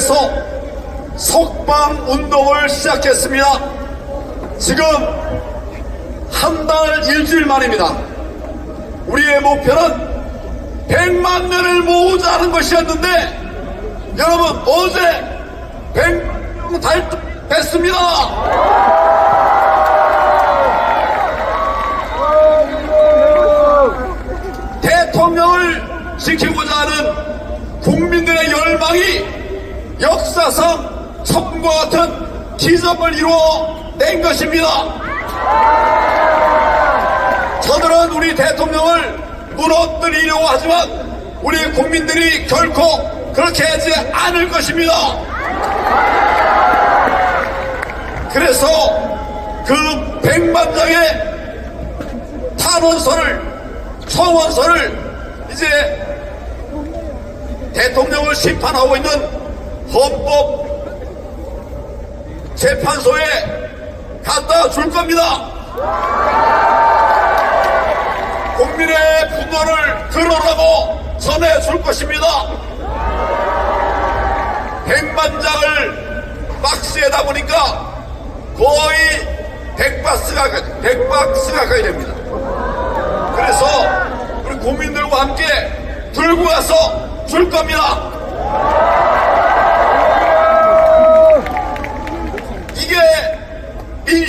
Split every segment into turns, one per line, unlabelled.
위해서 석방 운동을 시작했습니다. 지금 한 달 일주일 만입니다. 우리의 목표는 100만 명을 모으자는 것이었는데 여러분 어제 100명 달성했습니다. 대통령을 지키고자 하는 국민들의 열망이 역사상 처음과 같은 기적을 이루어낸 것입니다. 저들은 우리 대통령을 무너뜨리려고 하지만 우리 국민들이 결코 그렇게 하지 않을 것입니다. 그래서 그 백만 장의 탄원서를 청원서를 이제 대통령을 심판하고 있는 헌법 재판소에 갖다 줄 겁니다. 국민의 분노를 들어라고 전해줄 것입니다. 백만 장을 박스에다 보니까 거의 백박스가, 백박스가 가야 됩니다. 그래서 우리 국민들과 함께 들고 가서 줄 겁니다. 이게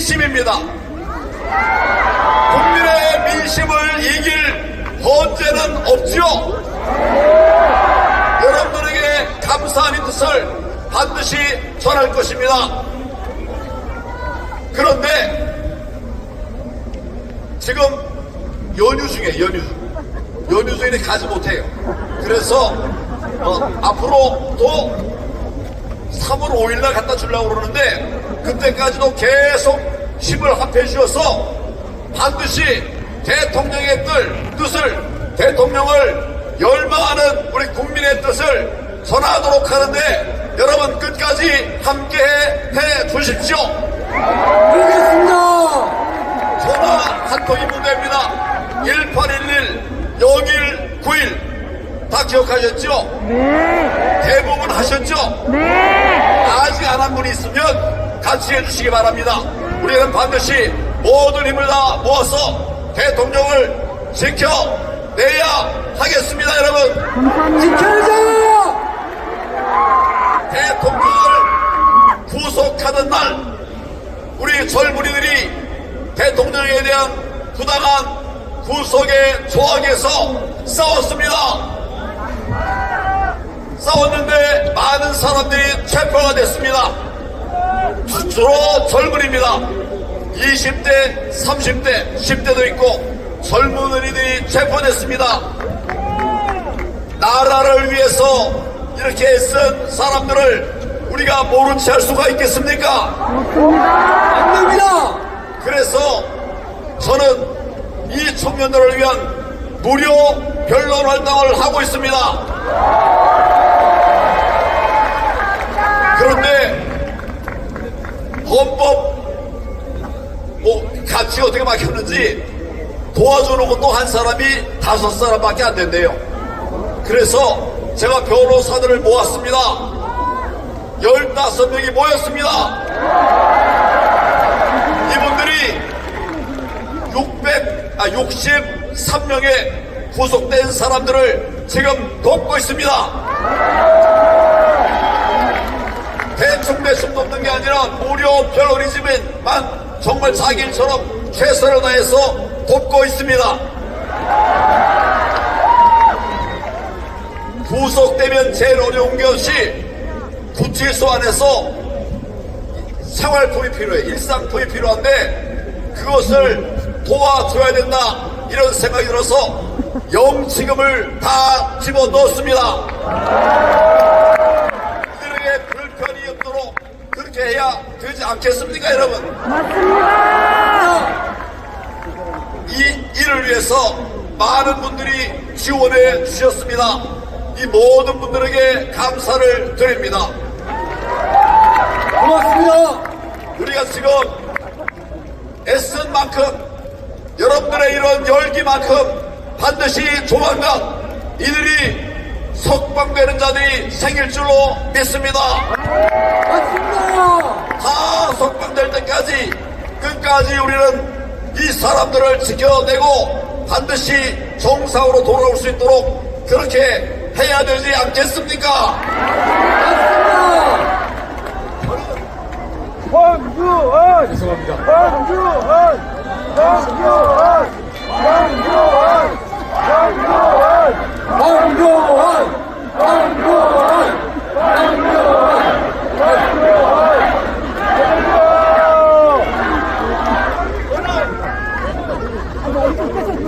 민심입니다. 국민의 민심을 이길 헌재는 없지요. 여러분들에게 감사하는 뜻을 반드시 전할 것입니다. 그런데 지금 연휴 중에 연휴 연휴 중에 가지 못해요. 그래서 어, 앞으로 또 3월 5일날 갖다 주려고 그러는데 그때까지도 계속 힘을 합해 주셔서 반드시 대통령의 뜻, 뜻을 대통령을 열망하는 우리 국민의 뜻을 전하도록 하는데 여러분 끝까지 함께 해 주십시오.
알겠습니다.
전화 한 통이 문제입니다. 1811 01 91. 다 기억하셨죠?
네,
대부분 하셨죠?
네,
아직 안 한 분이 있으면 같이 해주시기 바랍니다. 우리는 반드시 모든 힘을 다 모아서 대통령을 지켜내야 하겠습니다, 여러분.
지켜자!
대통령을 구속하는 날, 우리 젊은이들이 대통령에 대한 부당한 구속의 조항에서 싸웠습니다. 싸웠는데 많은 사람들이 체포가 됐습니다. 주로 젊은입니다. 20대, 30대, 10대도 있고 젊은이들이 체포됐습니다. 나라를 위해서 이렇게 애쓴 사람들을 우리가 모른 채 할 수가 있겠습니까?
안 됩니다.
그래서 저는 이 청년들을 위한 무료 변론 활동을 하고 있습니다. 그런데 헌법 뭐 같이 어떻게 막혔는지 도와주는 것도 한 사람이 다섯 사람밖에 안 된대요. 그래서 제가 변호사들을 모았습니다. 15명이 모였습니다. 이분들이 600, 아, 63명의 구속된 사람들을 지금 돕고 있습니다. 대충 대충 돕는 게 아니라 무료 변호리즘만 정말 자기 일처럼 최선을 다해서 돕고 있습니다. 구속되면 제일 어려운 것이 구치소 안에서 생활품이 필요해. 일상품이 필요한데 그것을 도와줘야 된다. 이런 생각이 들어서 영치금을 다 집어 넣었습니다. 이들에게 불편이 없도록 그렇게 해야 되지 않겠습니까, 여러분?
맞습니다.
이 일을 위해서 많은 분들이 지원해 주셨습니다. 이 모든 분들에게 감사를 드립니다.
고맙습니다.
우리가 지금 애쓴 만큼 여러분들의 이런 열기만큼 반드시 조만간 이들이 석방되는 자들이 생길 줄로 믿습니다.
다
석방될 때까지 끝까지 우리는 이 사람들을 지켜내고 반드시 정상으로 돌아올 수 있도록 그렇게 해야 되지 않겠습니까?
맞습니다.
황교안!
죄송합니다.
황교안! 황교안! 황교안! 황교안!
황교안! 황교안!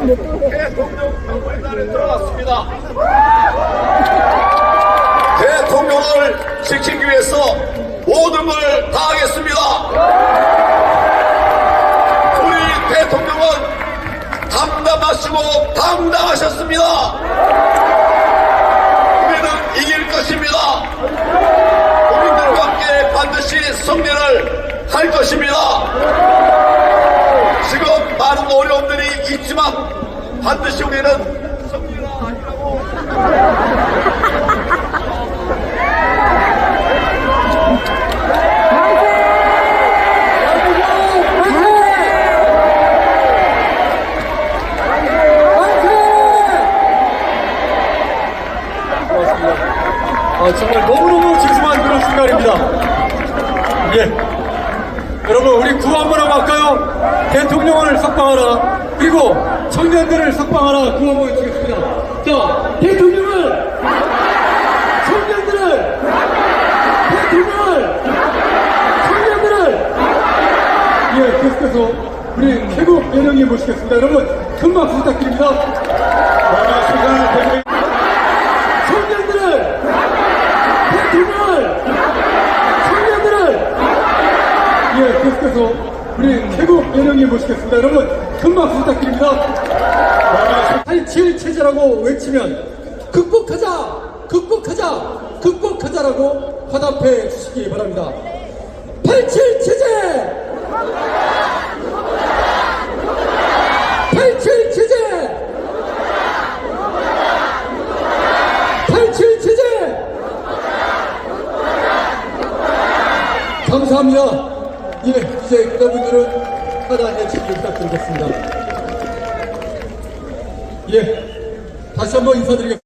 대통령 경찰단에 들어갔습니다. 대통령을 지키기 위해서 모든 걸 다하겠습니다. 우리 대통령은 담담하시고 당당하셨습니다. 우리는 이길 것입니다. 국민들과 함께 반드시 승리를 할 것입니다. 지금 많은 어려움들이 있지만 반드시 우리는 승리를 하리라고
아, 정말 너무너무 죄송한 그런 순간입니다. 예. 여러분, 우리 구호 한번 하고 할까요? 대통령을 석방하라. 그리고 청년들을 석방하라. 구호 한번 해주겠습니다. 자, 대통령을! 청년들을! 대통령을! 청년들을! 예, 계속해서 우리 태국 예령님 모시겠습니다. 여러분, 큰 박수 부탁드립니다. 청년들을 대통령을 청년들을 예 계속해서 우리 예령님 모시겠습니다. 여러분 큰 박수 부탁드립니다. 87 체제라고 외치면 극복하자 극복하자 극복하자라고 화답해 주시기 바랍니다. 87 체제 87 체제 87 체제! 감사합니다. 예, 이제 여러분들은 하단에 질문 부탁드리겠습니다. 예, 다시 한번 인사드리겠습니다.